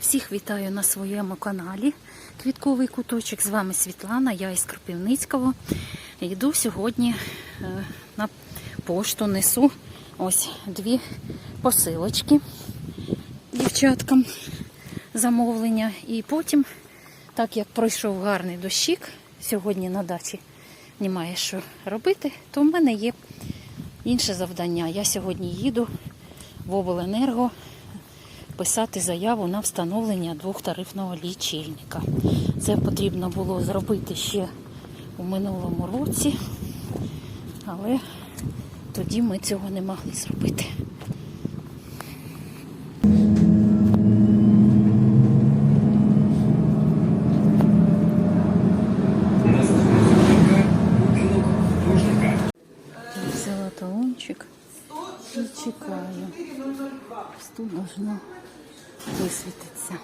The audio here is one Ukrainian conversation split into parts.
Всіх вітаю на своєму каналі Квітковий куточок. З вами Світлана, я із Кропивницького. Йду сьогодні е, на пошту, несу ось дві посилочки дівчаткам замовлення. І потім, так як пройшов гарний дощик, сьогодні на дачі немає що робити, то в мене є інше завдання. Я сьогодні їду в обленерго писати заяву на встановлення двохтарифного лічильника. Це потрібно було зробити ще у минулому році, але тоді ми цього не могли зробити. І чекаю. Тут должно висвітитися.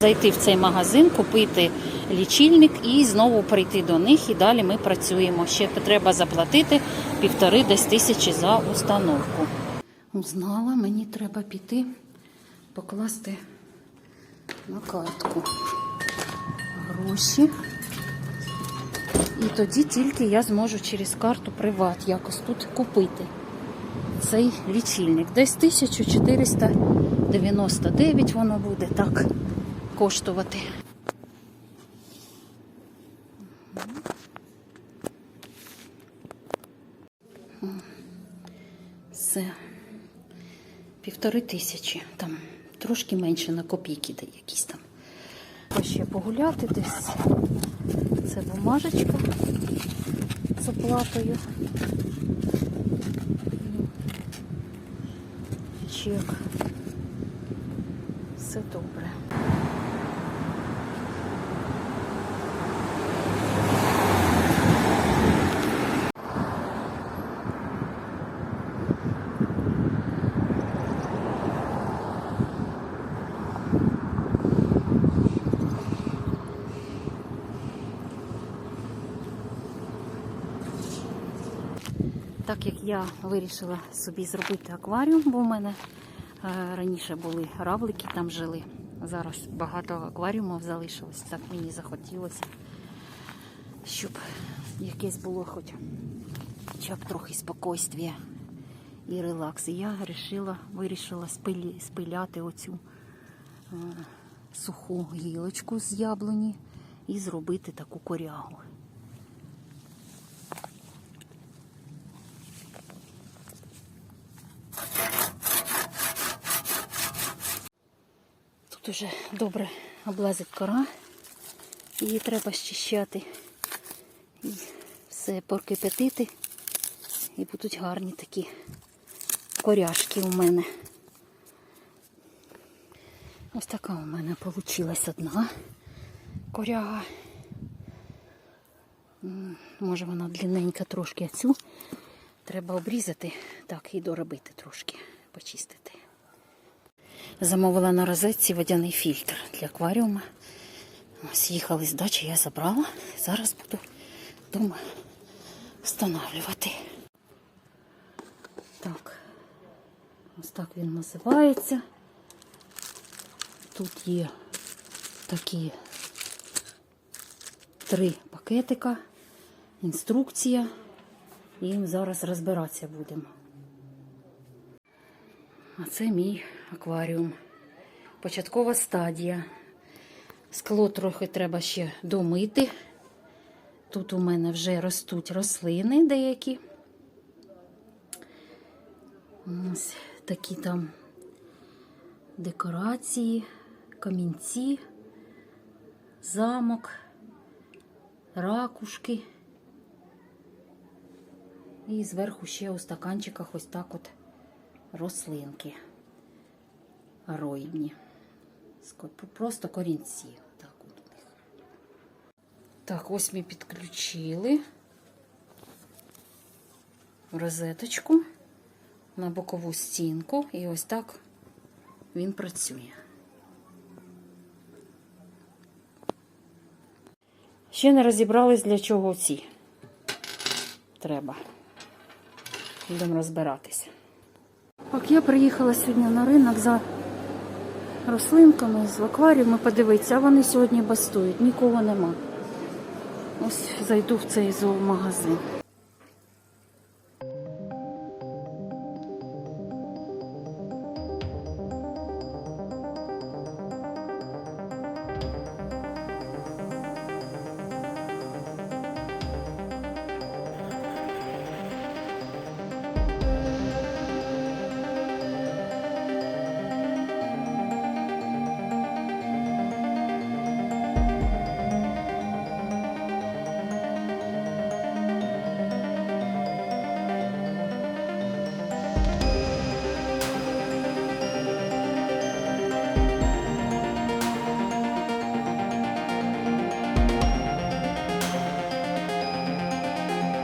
Зайти в цей магазин, купити лічильник і знову прийти до них. І далі ми працюємо. Ще треба заплатити півтори десь тисячі за установку. Узнала, мені треба піти покласти на картку гроші. І тоді тільки я зможу через карту приват якось тут купити цей лічильник. Десь 1499 воно буде так коштувати. Все. Півтори тисячі. Там трошки менше на копійки якісь там. Ще погуляти десь. Бумажечка з оплатою. Чек. Все добре. Так як я вирішила собі зробити акваріум, бо в мене е, раніше були равлики, там жили. Зараз багато акваріумів залишилось. Так мені захотілося, щоб якесь було хоч, хоча б трохи спокійствія і релакс. І я вирішила, вирішила спилі, спиляти оцю е, суху гілочку з яблуні і зробити таку корягу. Тут уже добре облазить кора, її треба щищати і все прокипятити. І будуть гарні такі коряшки у мене. Ось така у мене вийшла одна коряга. Може вона длинненька трошки, а цю треба обрізати, так, і доробити трошки, почистити. Замовила на розетці водяний фільтр для акваріума. Ось їхали з дачі, я забрала. Зараз буду вдома встановлювати. Так, ось так він називається. Тут є такі три пакетика, інструкція. І зараз розбиратися будемо. А це мій акваріум. Початкова стадія. Скло трохи треба ще домити. Тут у мене вже ростуть рослини деякі. Ось такі там декорації, камінці, замок, ракушки. І зверху ще у стаканчиках ось так от рослинки ройні. Просто корінці. Так, так, ось ми підключили розеточку на бокову стінку. І ось так він працює. Ще не розібрались, для чого ці треба. Будемо розбиратися. Так, я приїхала сьогодні на ринок за рослинками з акваріуму подивитися, а вони сьогодні бастують, нікого нема. Ось зайду в цей зоомагазин.